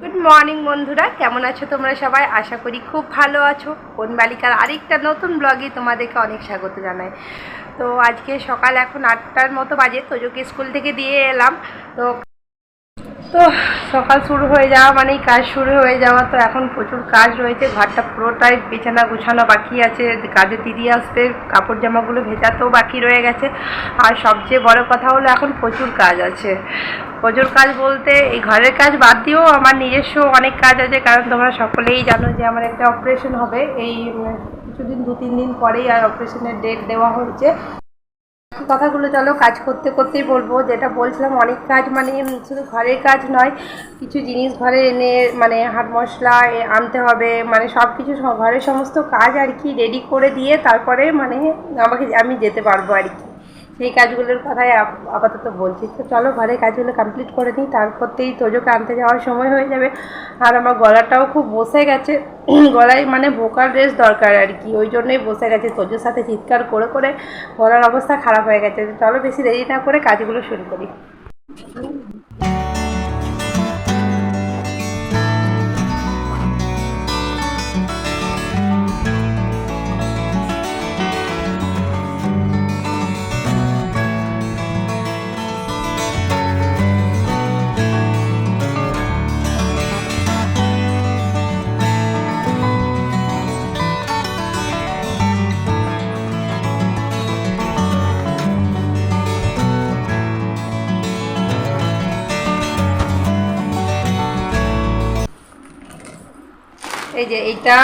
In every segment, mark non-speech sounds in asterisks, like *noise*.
Good morning বন্ধুরা। কেমন আছো তোমরা সবাই? আশা করি খুব ভালো আছো। কোন বালিকার আরেকটা নতুন ব্লগে তোমাদেরকে অনেক স্বাগত জানাই। তো আজকে সকাল এখন আটটার মতো বাজে। তোজোকে স্কুল থেকে দিয়ে এলাম। তো তো সকাল শুরু হয়ে যাওয়া মানেই কাজ শুরু হয়ে যাওয়া। তো এখন প্রচুর কাজ রয়েছে, ঘরটা পুরোটাই বিছানা গুছানো বাকি আছে, কাজে দিদি আসবে কাপড় জামাগুলো ভেজাতেও বাকি রয়ে গেছে। আর সবচেয়ে বড় কথা হলো এখন প্রচুর কাজ আছে। প্রচুর কাজ বলতে এই ঘরের কাজ বাদ দিয়েও আমার নিজস্ব অনেক কাজ আছে, কারণ তোমরা সকলেই জানো যে আমার একটা অপারেশন হবে। এই কিছুদিন দু তিন দিন পরেই আর অপারেশনের ডেট দেওয়া হয়েছে। কথাগুলো চলো, কাজ করতে করতেই বলব, যেটা বলছিলাম, অনেক কাজ মানে শুধু ঘরের কাজ নয়, কিছু জিনিস ঘরে এনে মানে হাট মশলা আনতে হবে মানে সব কিছু ঘরের সমস্ত কাজ আর কি রেডি করে দিয়ে তারপরে মানে আমাকে, আমি যেতে পারব আর কি। সেই কাজগুলোর কথাই আপাতত বলছি। তো চলো ঘরে কাজগুলো কমপ্লিট করে নিই, তারপরতেই তোজোকে আনতে যাওয়ার সময় হয়ে যাবে। আর আমার গলাটাও খুব বসে গেছে। *clears throat* গলায় মানে ভোকাল রেস্ট দরকার আর কি, ওই জন্যই বসে গেছে। তোজোর সাথে চিৎকার করে করে গলার অবস্থা খারাপ হয়ে গেছে। চলো, বেশি দেরি না করে কাজগুলো শুরু করি। এই যে এইটা।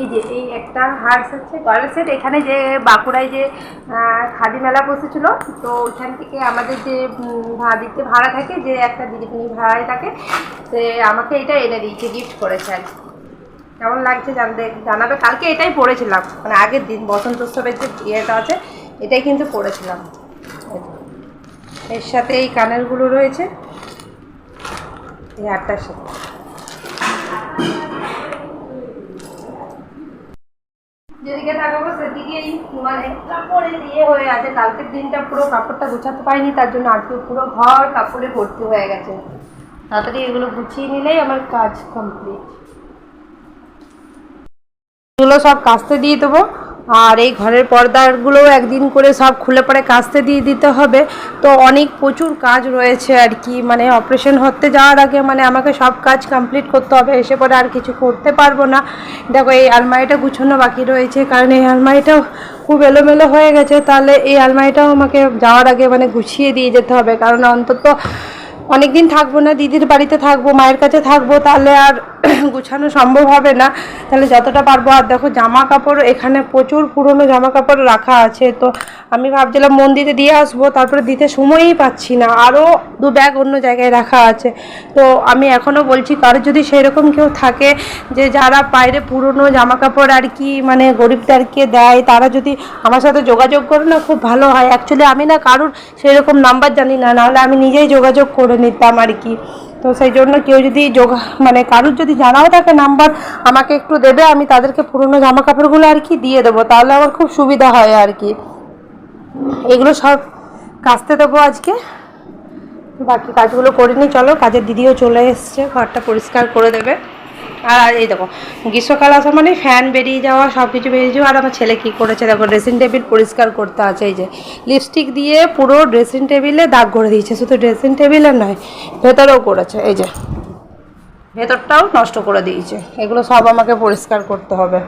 এই যে এই একটা হার্স আছে গলার সেট এখানে যে বাঁকুড়ায় যে খাদি মেলা বসেছিল, তো ওইখান থেকে আমাদের যে ভাড়িতে ভাড়া থাকে, যে একটা দিদিমণি ভাড়ায় থাকে, সে আমাকে এটা এনে দিয়েছে গিফট করেছে আর কেমন লাগছে জানতে, জানাবে? কালকে এটাই পড়েছিলাম। মানে আগের দিন, বসন্ত উৎসবের যে ইয়েটা আছে, এটাই কিন্তু পড়েছিলাম। এর সাথে এই কানেরগুলো রয়েছে। এই আটটার সাথে। যেদিকে তাকাবো সেদিকেই মানে কাপড়ে দিয়ে হয়ে আছে। কালকের দিনটা পুরো কাপড়টা গুছাতে পারিনি, তার জন্য আজকে পুরো ঘর কাপড়ে ভর্তি হয়ে গেছে। তাড়াতাড়ি এগুলো গুছিয়ে নিলেই আমার কাজ কমপ্লিট এগুলো সব কাস্তে দিয়ে দেবো। আর এই ঘরের পর্দাগুলোও একদিন করে সব খুলে পরে কাচতে দিয়ে দিতে হবে। তো অনেক প্রচুর কাজ রয়েছে আর কি মানে অপারেশন হতে যাওয়ার আগে মানে আমাকে সব কাজ কমপ্লিট করতে হবে, এসে পরে আর কিছু করতে পারব না। দেখো, এই আলমারিটা গুছানো বাকি রয়েছে, কারণ এই আলমারিটাও খুব এলোমেলো হয়ে গেছে। তাহলে এই আলমারিটাও আমাকে যাওয়ার আগে মানে গুছিয়ে দিয়ে যেতে হবে, কারণ অন্তত অনেক দিন থাকব না, দিদির বাড়িতে থাকব, মায়ের কাছে থাকব, তাহলে আর *clears throat* গুছানো সম্ভব হবে না। তাহলে যতটা পারব, আর দেখো জামা কাপড় এখানে প্রচুর পুরনো জামা কাপড় রাখা আছে। তো আমি ভাবছিলাম মন্দিরে দিয়ে আসব, তারপরে দিতে সময়ই পাচ্ছি না। আরও দু ব্যাগ অন্য জায়গায় রাখা আছে। তো আমি এখনও বলছি কারও যদি সেরকম কেউ থাকে যে যারা বাইরে পুরনো জামা কাপড় আর কি মানে গরিবদেরকে দেয়, তারা যদি আমার সাথে যোগাযোগ করে না, খুব ভালো হয়। অ্যাকচুয়ালি আমি না কারোর সেরকম নাম্বার জানি না, নাহলে আমি নিজেই যোগাযোগ করে নিতাম আর কি। তো সেই জন্য কেউ যদি যোগা মানে কারোর যদি জানাও থাকে নাম্বার আমাকে একটু দেবে, আমি তাদেরকে পুরনো জামা কাপড়গুলো আর কি দিয়ে দেবো, তাহলে আমার খুব সুবিধা হয় আর কি। এগুলো সব কাচতে দেবো আজকে। বাকি কাজগুলো করে নিই চলো, কাজের দিদিও চলে এসছে, ঘরটা পরিষ্কার করে দেবে। আর এই দেখো, গ্রীষ্মকাল আসা মানে ফ্যান বেরিয়ে যাওয়া, সব কিছু বেরিয়ে যাওয়া, আর আমার ছেলে কী করেছে দেখো ড্রেসিং টেবিল পরিষ্কার করতে আছে, এই যে। লিপস্টিক দিয়ে পুরো ড্রেসিং টেবিলে দাগ করে দিয়েছে, শুধু ড্রেসিং টেবিলে নয়, ভেতরেও করেছে, এই যে। ভেতরটাও নষ্ট করে দিয়েছে, এগুলো সব আমাকে পরিষ্কার করতে হবে।